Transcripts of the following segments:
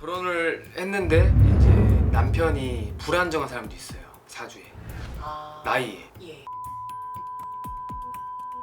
결혼을 했는데 이제 남편이 불안정한 사람도 있어요. 사주에 아, 나이에 예.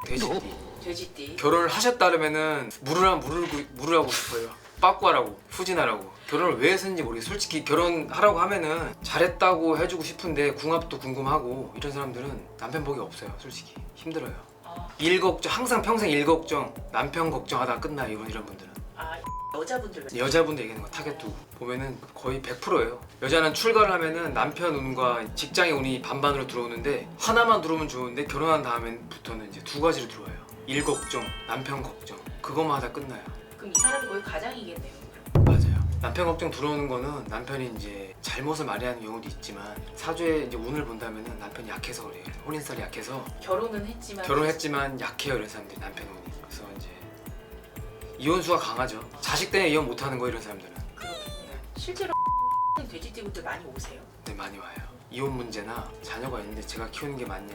돼지띠 돼지띠. 결혼을 하셨다면은 물으라 물으고 물으라고 싶어요. 빠꾸하라고 후진하라고 결혼을 왜 했는지 모르겠어요. 솔직히 결혼하라고 하면은 잘했다고 해주고 싶은데 궁합도 궁금하고 이런 사람들은 남편 복이 없어요. 솔직히 힘들어요. 아, 일 걱정 항상 평생 일 걱정 남편 걱정하다 끝나요. 이런 이런 분들은. 아 여자분들 여자분들 얘기하는 거 타겟 두고 보면은 거의 100%예요. 여자는 출가를 하면은 남편 운과 직장의 운이 반반으로 들어오는데 하나만 들어오면 좋은데 결혼한 다음부터는 이제 두 가지로 들어와요. 일 걱정, 남편 걱정 그것만 하다 끝나요. 그럼 이 사람이 거의 가장이겠네요. 맞아요. 남편 걱정 들어오는 거는 남편이 이제 잘못을 많이 하는 경우도 있지만 사주에 이제 운을 본다면은 남편이 약해서 그래요. 혼인살이 약해서 결혼은 했지만 결혼했지만 약해요 이런 사람들이 남편 운이. 그래서 이제 이혼수가 강하죠. 자식 때문에 이혼 못하는 거 이런 사람들은. 그렇겠네요. 실제로 돼지띠분들 많이 오세요. 네 많이 와요. 이혼 문제나 자녀가 있는데 제가 키우는 게 맞냐.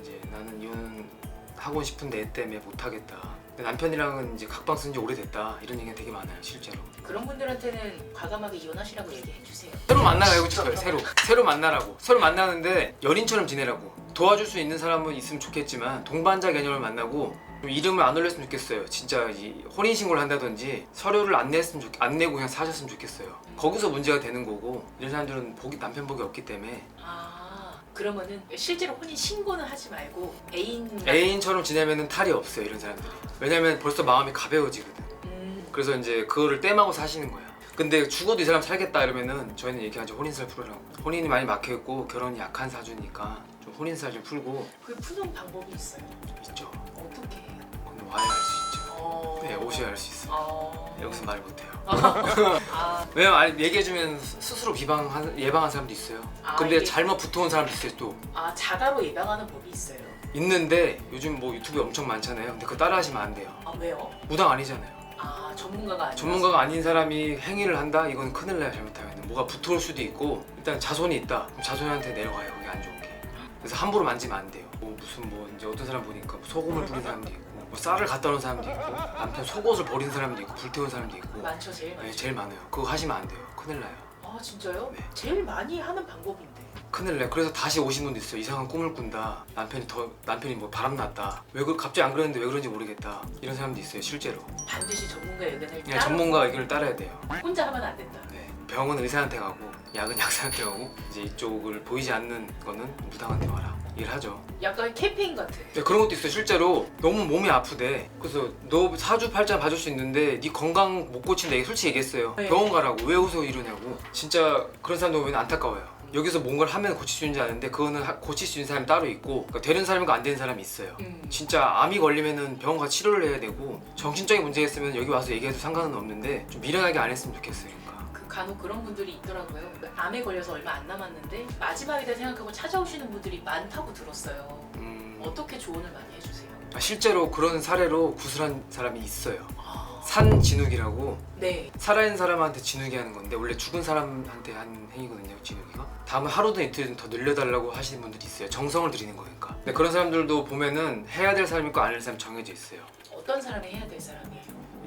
이제 나는 이혼 하고 싶은데 애 때문에 못 하겠다. 근데 남편이랑은 이제 각방 쓴 지 오래됐다. 이런 얘기가 되게 많아요 실제로. 그런 분들한테는 과감하게 이혼하시라고 얘기해 주세요. 새로 만나고 싶어요. 새로 새로 만나라고. 새로 만나는데 연인처럼 지내라고. 도와줄 수 있는 사람은 있으면 좋겠지만 동반자 개념을 만나고 좀 이름을 안 올렸으면 좋겠어요. 진짜 이 혼인 신고를 한다든지 서류를 안 냈으면 좋, 안 내고 그냥 사셨으면 좋겠어요. 거기서 문제가 되는 거고 이런 사람들은 복이 남편 복이 없기 때문에 아 그러면은 실제로 혼인 신고는 하지 말고 애인 애인처럼 지내면은 탈이 없어요. 이런 사람들이. 왜냐면 벌써 마음이 가벼워지거든. 음, 그래서 이제 그거를 떼마고 사시는 거야. 근데 죽어도 이 사람 살겠다 이러면은 저희는 얘기하죠. 혼인살 풀으라고. 혼인이 많이 막혀 있고 결혼이 약한 사주니까 좀 혼인살 좀 풀고 그 푸는 방법이 있어요. 있죠. 어떻게 해요? 근데 와야 알 수 있죠. 어... 네, 오셔야 알 수 있어. 요 어... 여기서 말 못해요. 아, 왜냐면 아니, 얘기해주면 스스로 비방 예방한 사람도 있어요. 아, 근데 이게- 잘못 붙어온 사람도 있어요 또. 아 자가로 예방하는 법이 있어요. 있는데 요즘 뭐 유튜브에 엄청 많잖아요. 근데 그거 따라하시면 안 돼요. 아 왜요? 무당 아니잖아요. 아 전문가가 아니라 전문가가 아닌 사람이 행위를 한다? 이건 큰일 나요 잘못하면 뭐가 붙어올 수도 있고 일단 자손이 있다 그럼 자손한테 내려가요 그게 안 좋은 게 그래서 함부로 만지면 안 돼요 뭐 무슨 뭐 이제 어떤 사람 보니까 뭐 소금을 뿌린 사람도 있고 뭐 쌀을 갖다 놓은 사람도 있고 남편 속옷을 버린 사람도 있고 불태운 사람도 있고 많죠 제일 많죠. 네, 제일 많아요 그거 하시면 안 돼요 큰일 나요 아 진짜요? 네. 제일 많이 하는 방법인데. 큰일 나요 그래서 다시 오신 분도 있어요 이상한 꿈을 꾼다 남편이 더 남편이 뭐 바람났다 왜 그 갑자기 안 그랬는데 왜 그런지 모르겠다 이런 사람도 있어요 실제로 반드시 전문가 의견을 그냥 따로 전문가 의견을 따라야 돼요 혼자 하면 안 된다. 네, 병은 의사한테 가고 약은 약사한테 가고 이제 이쪽을 보이지 않는 거는 무당한테 와라 일하죠. 약간 캠페인 같아. 네, 그런 것도 있어요. 실제로 너무 몸이 아프대. 그래서 너 사주팔자 봐줄 수 있는데 네 건강 못 고친다. 이게 솔직히 얘기했어요. 네. 병원 가라고 왜 웃어 이러냐고. 진짜 그런 사람들 보면 안타까워요. 여기서 뭔가를 하면 고칠 수 있는지 아는데 그거는 하- 고칠 수 있는 사람이 따로 있고 그러니까 되는 사람이고 안 되는 사람이 있어요. 음. 진짜 암이 걸리면은 병원 가 치료를 해야 되고 정신적인 문제가 있으면 여기 와서 얘기해도 상관은 없는데 좀 미련하게 안 했으면 좋겠어요. 그러니까. 그 간혹 그런 분들이 있더라고요. 그 암에 걸려서 얼마 안 남았는데 마지막이다 생각하고 찾아오시는 분들이 많다고 들었어요. 음, 어떻게 조언을 많이 해주세요? 아, 실제로 그런 사례로 구슬한 사람이 있어요. 아, 산 진욱이라고 네. 살아있는 사람한테 진욱이 하는 건데 원래 죽은 사람한테 하는 행위거든요. 진욱이가. 다음에 하루든 이틀은 더 늘려달라고 하시는 분들이 있어요. 정성을 들이는 거니까. 근데 그런 사람들도 보면은 해야 될 사람 있고 안 해야 될 사람 정해져 있어요. 어떤 사람이 해야 될 사람이에요?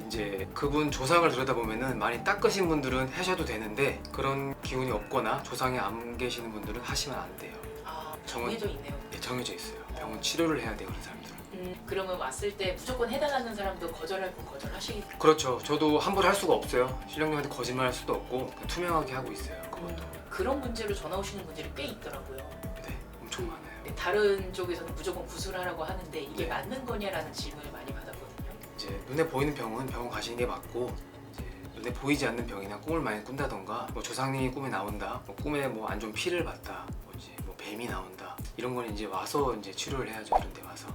이제 그분 조상을 들여다보면은 많이 닦으신 분들은 하셔도 되는데 그런 기운이 없거나 조상이 안 계시는 분들은 하시면 안 돼요. 아, 정해져 있네요. 예, 정해져 있어요. 병원 치료를 해야 돼요. 그런 사람들은. 음, 그러면 왔을 때 무조건 해달라는 사람도 거절할 건 거절하시겠다. 그렇죠. 저도 함부로 할 수가 없어요. 신령님한테 거짓말 할 수도 없고 그냥 투명하게 하고 있어요. 그것도. 그런 문제로 전화 오시는 분들이 꽤 있더라고요. 네, 엄청 많아요. 네, 다른 쪽에서는 무조건 구술하라고 하는데 이게 네. 맞는 거냐라는 질문을 많이 받았거든요. 이제 눈에 보이는 병은 병원 가시는 게 맞고 이제 눈에 보이지 않는 병이나 꿈을 많이 꾼다던가 뭐 조상님이 꿈에 나온다, 뭐 꿈에 뭐 안 좋은 피를 봤다, 뭐 이제 뭐 뱀이 나온다 이런 거는 이제 와서 이제 치료를 해야죠 이런 데 와서